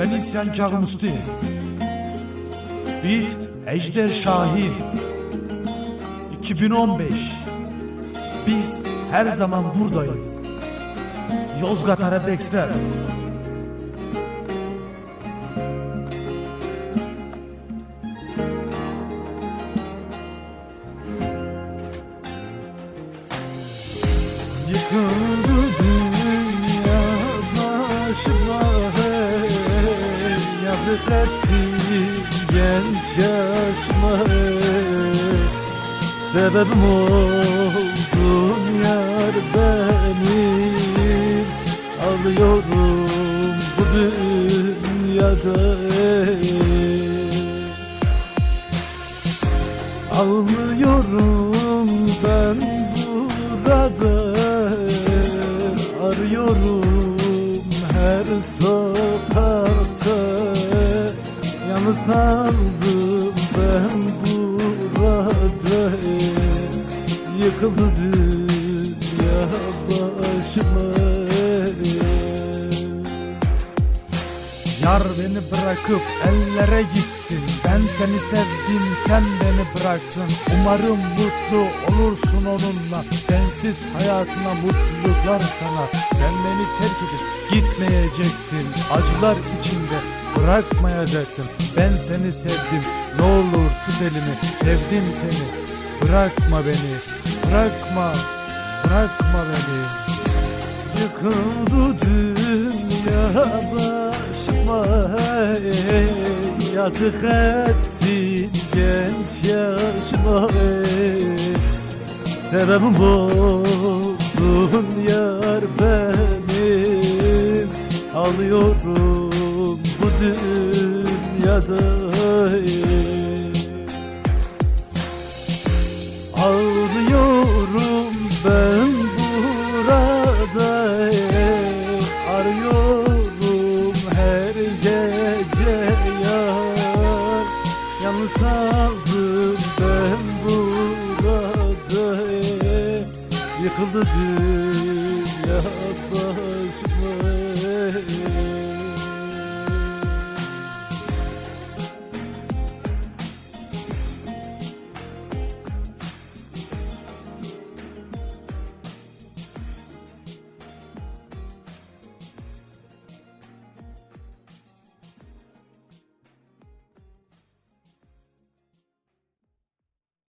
Ben isyankar Musti. Beat Ejder Şahin. 2015. Biz her zaman buradayız. Yozgat Arabexler. Yıkıldı başıma hey Yazık ettin. Genç yaşıma hey Sebebim oldun yar benim Alıyorum bu dünyada hey Ağlıyorum ben burada her sokakta Yalnız kaldım ben burada Yıkıldı dünya başıma Yar beni bırakıp ellere gittin. Ben seni sevdim sen beni bıraktın. Umarım mutlu olursun onunla. Sensiz hayatına mutluluklar sana. Sen beni terk edip gitmeyecektin. Acılar içinde bırakmayacaktın. Ben seni sevdim. Ne olur tut elimi. Sevdim seni. Bırakma beni. Bırakma. Bırakma beni. Yıkıldı Yazık ettin genç yaşıma. Sebebim oldun yar benim Alıyorum bu dünyada. Ağlıyorum ben burada Arıyorum her gece Kaldım ben burada. Yıkıldı dünya başıma